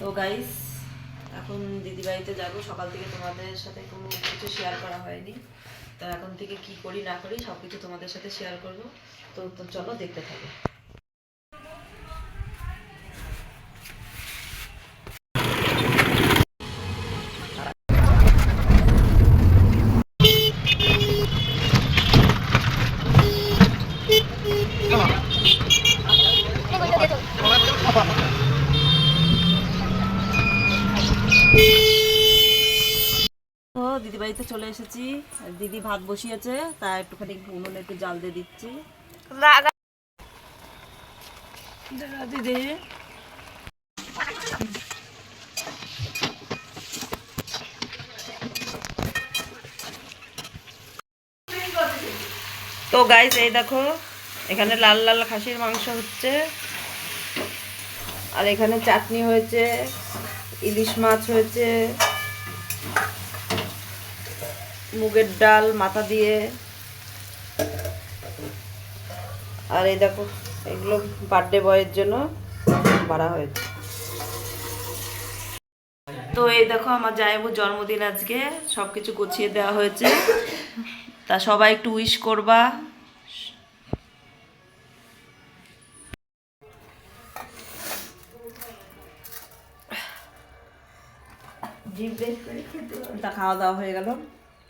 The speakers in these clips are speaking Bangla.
তো গাইস এখন দিদি বাড়িতে যাব। সকাল থেকে তোমাদের সাথে কোনো কিছু শেয়ার করা হয়নি। তো এখন থেকে কি করি না করি সব কিছু তোমাদের সাথে শেয়ার করব। তো তো চলো দেখতে থাকো তো দিদি বাড়িতে চলে এসেছি। দিদি ভাত বসিয়েছে, তা একটুখানি উনুনে একটু জাল দিয়ে দিচ্ছি। দিদি তো গাইস এই দেখো, এখানে লাল লাল খাসির মাংস হচ্ছে। আর এখানে চাটনি হয়েছে, ইলিশ মাছ হয়েছে। মুগের ডাল, মাথা দিয়ে। আর এই দেখো, এগুলো বার্থডে বয়ের জন্য বাড়া হয়েছে। তো এই দেখো, আমার জায়বুর জন্মদিন আজকে সব কিছু গুছিয়ে দেওয়া হয়েছে। তা সবাই একটু উইশ করবা। খাওয়া দাওয়া হয়ে গেল।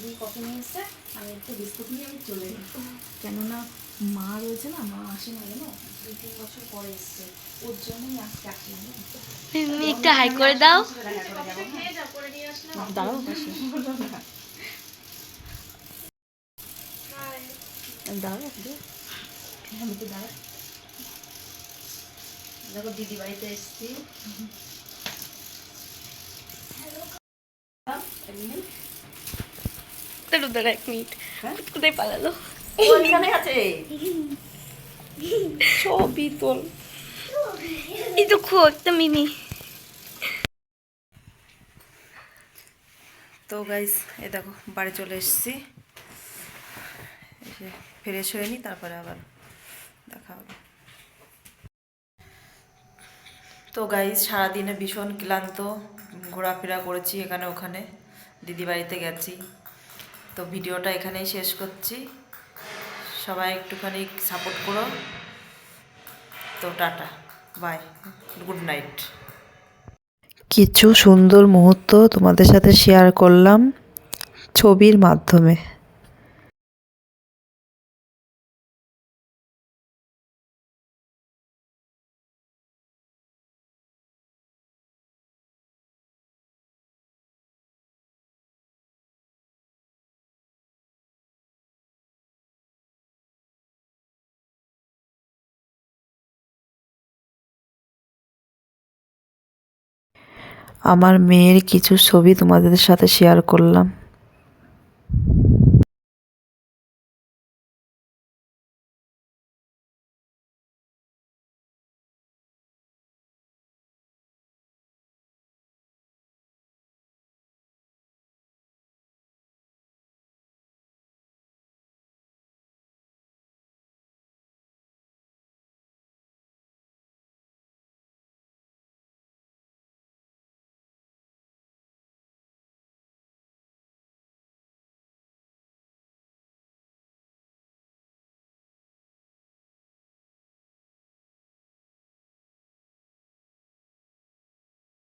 দিদি কফি নিয়ে এসছে আমি একটু বিস্কুট নিয়ে আমি চলে যাই। কেননা মা রয়েছে না মা আসে না জানো? দুই তিন বছর পরে এসছে। ওর জন্যই আজকে আসলাম। তুমি একটু হাই করে দাও। দাঁড়াও দাঁড়াও আমি একটু দাঁড়া দেখো দিদি বাড়িতে এসছি। দাঁড়ো দাঁড়া এক মিনিট? কোথায় পালালো। ওইখানে আছে। ছবি তোল এই তো খো একটা মিনি। তো গাইস এ দেখো বাড়ি চলে এসেছি। এসে ফ্রেশ হয়ে নি তারপরে আবার দেখা হবে। তো গাইস সারাদিনে ভীষণ ক্লান্ত ঘোরাফেরা করেছি এখানে ওখানে। দিদি বাড়িতে গেছি। তো ভিডিওটা এখানেই শেষ করছি। সবাই একটুখানি সাপোর্ট করো। তো টাটা, বাই, গুড নাইট। কিছু সুন্দর মুহূর্ত তোমাদের সাথে শেয়ার করলাম ছবির মাধ্যমে। আমার মেয়ের কিছু ছবি তোমাদের সাথে শেয়ার করলাম।